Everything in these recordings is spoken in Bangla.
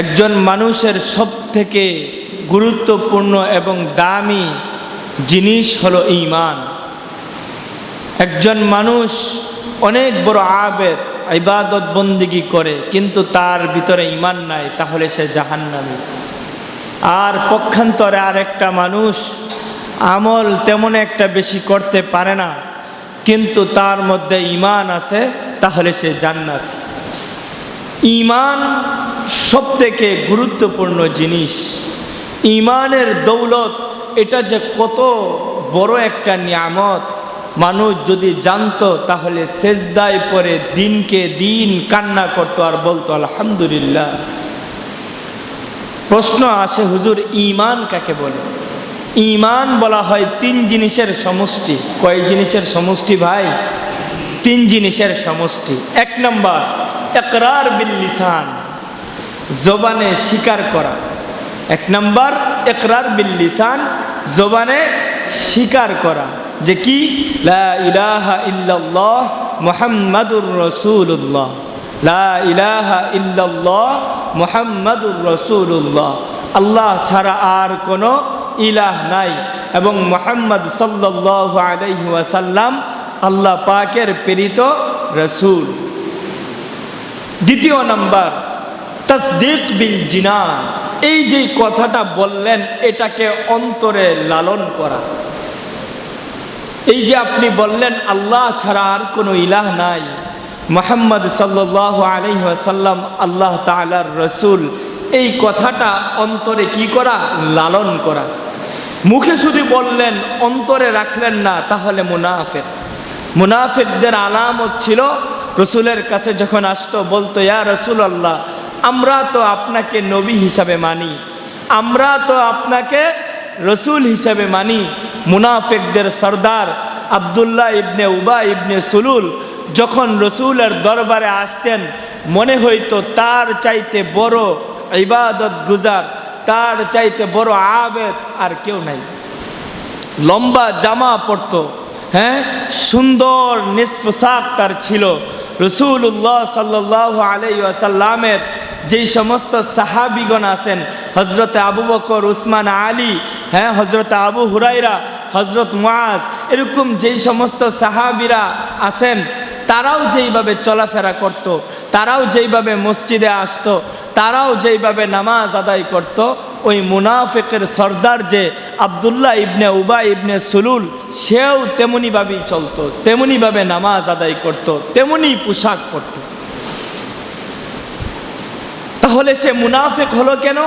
একজন মানুষের সব থেকে গুরুত্বপূর্ণ এবং দামি জিনিস হলো ইমান একজন মানুষ অনেক বড় আবেদ, ইবাদত বন্দিগি করে, কিন্তু তার ভিতরে ইমান নাই, তাহলে সে জাহান্নামী। আর পক্ষান্তরে আরেকটা মানুষ আমল তেমন একটা বেশি করতে পারে না, কিন্তু তার মধ্যে ঈমান আছে, তাহলে সে জান্নাত। ঈমান সবথেকে গুরুত্বপূর্ণ জিনিস ঈমানের দৌলত, এটা যে কত বড় একটা নিয়ামত। মানুষ যদি জানতো, তাহলে সেজদায় পরে দিনকে দিন কান্না করতো আর বলতো, আলহামদুলিল্লাহ। প্রশ্ন আসে, হুজুর ঈমান কাকে বলে? ঈমান বলা হয় তিন জিনিসের সমষ্টি। কয় জিনিসের সমষ্টি ভাই? তিন জিনিসের সমষ্টি। এক নম্বর একরার বিল লিসান। জবানে স্বীকার করা। এক নম্বর একরার বিল লিসান, জবানে স্বীকার করা। যে কি? ইলাহা মুহাম্মাদুর রাসূলুল্লাহ। লা ইলাহা মুহাম্মাদুর রাসূলুল্লাহ। আল্লাহ ছাড়া আর কোনো ইলাহ নাই। এবং মোহাম্মদ সাল্লাল্লাহু আলাইহি আল্লাহ পাকের প্রেরিত রসুল। দ্বিতীয় নাম্বার তসদিক বিল জিনান এই যে কথাটা বললেন, এটাকে অন্তরে লালন করা। এই যে আপনি বললেন, আল্লাহ ছাড়া আর কোনো ইলাহ নাই। মোহাম্মদ সাল্লাহ আলহিহাসাল্লাম আল্লাহ তালার রসুল। এই কথাটা অন্তরে কি করা? লালন করা। মুখে শুধু বললেন, অন্তরে রাখলেন না, তাহলে মুনাফেক। মুনাফেকদের আলামত ছিল, রসুলের কাছে যখন আসতো, বলতো, ইয়া রসুল আল্লাহ আমরা তো আপনাকে নবী হিসাবে মানি, আমরা তো আপনাকে রসুল হিসাবে মানি, মুনাফেকদের সর্দার আবদুল্লাহ ইবনে উবা ইবনে সুলুল যখন রসুলের দরবারে আসতেন, মনে হইতো তার চাইতে বড় ইবাদত গুজার, তার চাইতে বড় আবেদ আর কেউ নাই। লম্বা জামা পরতো হ্যাঁ? সুন্দর নিষ্পোশাক তার ছিল। রসুল্লাহ সাল্লাহ আলাই আসাল্লামের যেই সমস্ত সাহাবিগণ আছেন হজরতে আবু বকর, উসমান, আলী হ্যাঁ হজরত আবু হুরাইরা হজরত মুআজ, এরকম যেই সমস্ত সাহাবিরা আছেন, তারাও যেইভাবে চলাফেরা করত। তারাও যেইভাবে মসজিদে আসতো, তারাও যেইভাবে নামাজ আদায় করত। ওই মুনাফেকের সর্দার যে আবদুল্লাহ ইবনে উবা ইবনে সুলুল, সেও তেমনিভাবেই চলতো, তেমনিভাবে নামাজ আদায় করত। তেমনি পোশাক পরত তাহলে সে মুনাফেক হলো কেন?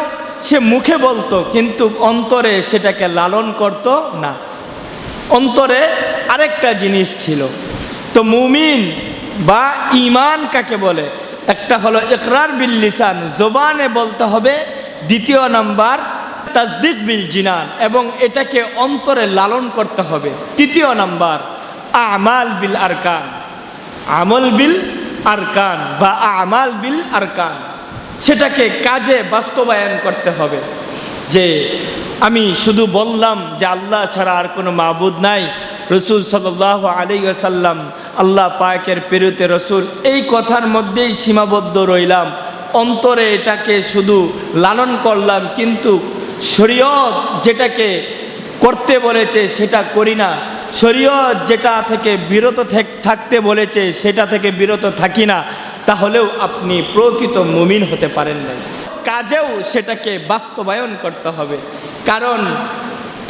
সে মুখে বলতো, কিন্তু অন্তরে সেটাকে লালন করত না। অন্তরে আরেকটা জিনিস ছিল। তো মুমিন বা ইমান কাকে বলে? একটা হলো ইকরার বিল লিসান, জোবানে বলতে হবে দ্বিতীয় নাম্বার তাজদিক বিল জিনান, এবং এটাকে অন্তরে লালন করতে হবে। তৃতীয় নাম্বার আমাল বিল আরকান। আমল বিল আরকান বা আমাল বিল আরকান। সেটাকে কাজে বাস্তবায়ন করতে হবে। যে আমি শুধু বললাম যে আল্লাহ ছাড়া আর কোনো মাবুদ নাই, রসুল সাল্লাহ আলী আসাল্লাম আল্লাহ পাকের পেরুতে রসুল, এই কথার মধ্যেই সীমাবদ্ধ রইলাম। অন্তরে এটাকে শুধু লালন করলাম, কিন্তু শরীয়ত যেটাকে করতে বলেছে সেটা করি না। শরীয়ত যেটা থেকে বিরত থাকতে বলেছে সেটা থেকে বিরত থাকি না। তাহলেও আপনি প্রকৃত মুমিন হতে পারেন না কাজেও সেটাকে বাস্তবায়ন করতে হবে। কারণ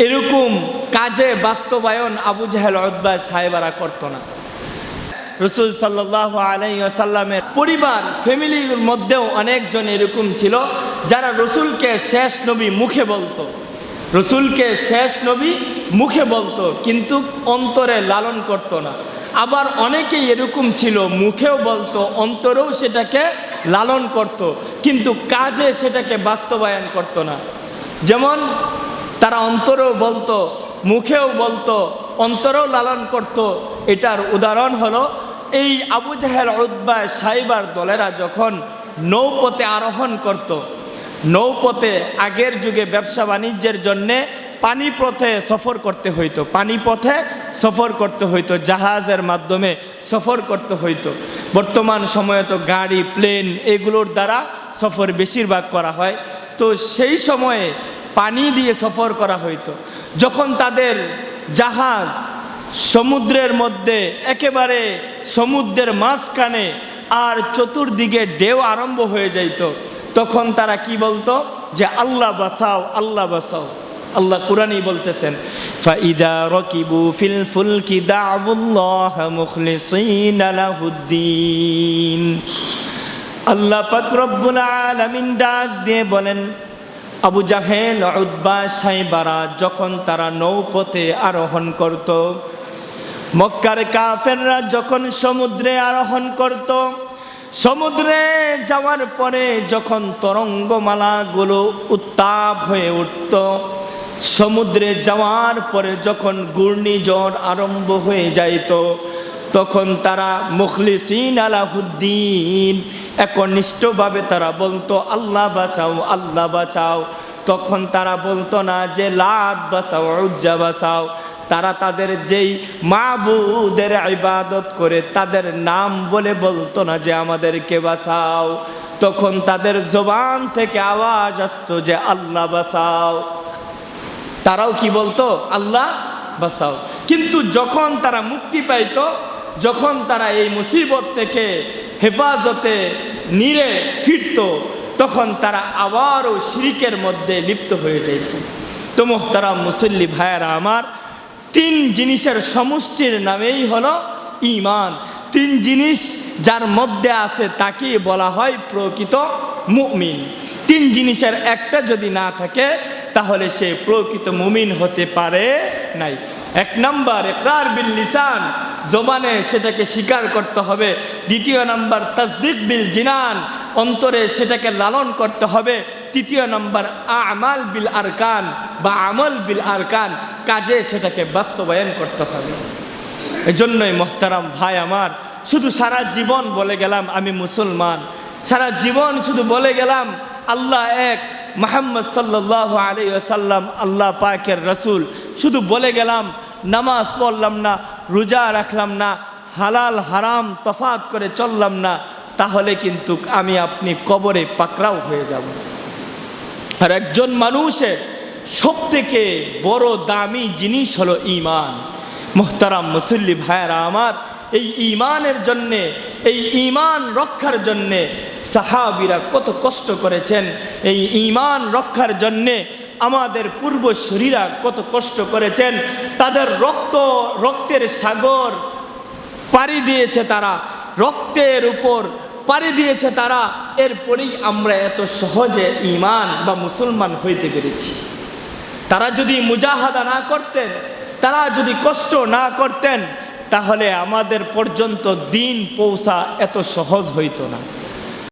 এরকম কাজে বাস্তবায়ন আবু জাহেল অদ্বা সাহেবারা করতো না। রসুল সাল্লাহ আলাইসাল্লামের পরিবার, ফ্যামিলির মধ্যেও অনেকজন এরকম ছিল, যারা রসুলকে শেষ নবী মুখে বলতো। রসুলকে শেষ নবী মুখে বলতো, কিন্তু অন্তরে লালন করতো না। আবার অনেকেই এরকম ছিল, মুখেও বলতো, অন্তরেও সেটাকে লালন করত। কিন্তু কাজে সেটাকে বাস্তবায়ন করত না যেমন তারা অন্তরেও বলতো, মুখেও বলতো, অন্তরেও লালন করত। এটার উদাহরণ হলো, এই আবু জাহেল উদ্বা সাইবার দলেরা যখন নৌপথে আরোহণ করত। নৌপথে আগের যুগে ব্যবসা বাণিজ্যের জন্যে পানিপথে সফর করতে হইতো, পানিপথে সফর করতে হইতো, জাহাজের মাধ্যমে সফর করতে হইতো। বর্তমান সময়ে তো গাড়ি, প্লেন এগুলোর দ্বারা সফর বেশিরভাগ করা হয়। তো সেই সময়ে পানি দিয়ে সফর করা হইতো। যখন তাদের জাহাজ সমুদ্রের মধ্যে একেবারে সমুদ্রের মাঝখানে আর চতুর্দিকে ঢেউ আরম্ভ হয়ে যাইত, তখন তারা কি বলতো? যে আল্লাহ বাসাও আল্লাহ বাসাও। আল্লাহ কুরআনই বলতেছেন, ফাইদা রকিবু ফিল ফুলকি দাউল্লাহ মুখলিসিন লাহুদ্দিন। আল্লাহ পাক রব্বুল আলামিন ডাক দিয়ে বলেন, আবু জাহেল উদ্বা সাইবারা যখন তারা নৌপথে আরোহণ করত, মক্কার কাফেররা যখন সমুদ্রে আরোহণ করত, সমুদ্রে যাওয়ার পরে যখন তরঙ্গমালাগুলো উত্তাপ হয়ে উঠত সমুদ্রে যাওয়ার পরে যখন ঘূর্ণিঝড় আরম্ভ হয়ে যাইত, তখন তারা মুখলিসিন আলাহুদ্দিন একনিষ্ঠভাবে তারা বলতো, আল্লাহ বাঁচাও আল্লাহ বাঁচাও। তখন তারা বলতো না যে, লাভ বাঁচাও, উজ্জা বাঁচাও। তারা তাদের যেই মাবুদের ইবাদত করে তাদের নাম বলে বলতো না যে, আমাদেরকে বাঁচাও। তখন তাদের জবান থেকে আওয়াজ আসতো যে, আল্লাহ বাঁচাও। তারাও কি বলতো? আল্লাহ বাঁচাও। কিন্তু যখন তারা মুক্তি পাইতো, যখন তারা এই মুসিবত থেকে হেফাজতে নিরে ফিরতো, তখন তারা আবারও শিরিকের মধ্যে লিপ্ত হয়ে যাইত। তো মোহতারা মুসল্লি ভাইয়ারা আমার, তিন জিনিসের সমষ্টির নামেই হলো ইমান তিন জিনিস যার মধ্যে আছে তাকেই বলা হয় প্রকৃত মুমিন। তিন জিনিসের একটা যদি না থাকে তাহলে সে প্রকৃত মুমিন হতে পারে নাই। এক নাম্বার একরার বিল লিসান, জবানে সেটাকে স্বীকার করতে হবে। দ্বিতীয় নাম্বার তাসদিক বিল জিনান, অন্তরে সেটাকে লালন করতে হবে। তৃতীয় নাম্বার আমাল বিল আরকান বা আমল বিল আরকান, কাজে সেটাকে বাস্তবায়ন করতে হবে। এজন্যই মোহতারাম ভাই আমার, শুধু সারা জীবন বলে গেলাম আমি মুসলমান। সারা জীবন শুধু বলে গেলাম, আল্লাহ এক মোহাম্মদ সাল্লাহ আলী সাল্লাম আল্লাহ পাকের রসুল। শুধু বলে গেলাম, নামাজ পড়লাম না, রোজা রাখলাম না, হালাল, হারাম তফাত করে চললাম না, তাহলে কিন্তু আমি আপনি কবরে পাকড়াও হয়ে যাব। আর একজন মানুষের সব থেকে বড় দামি জিনিস হলো ইমান মোহতারাম মুসল্লি ভাইয়েরা আমার, এই ইমানের জন্যে, এই ইমান রক্ষার জন্যে সাহাবিরা কত কষ্ট করেছেন এই ইমান রক্ষার জন্যে। আমাদের পূর্বশরীরা কত কষ্ট করেছেন। তাদের রক্ত, রক্তের সাগর পাড়ি দিয়েছে তারা। রক্তের উপর পাড়ি দিয়েছে তারা। এরপরেই আমরা এত সহজে ইমান বা মুসলমান হইতে পেরেছি। তারা যদি মুজাহাদা না করতেন, তারা যদি কষ্ট না করতেন, তাহলে আমাদের পর্যন্ত দিন পৌঁছা এত সহজ হইতো না।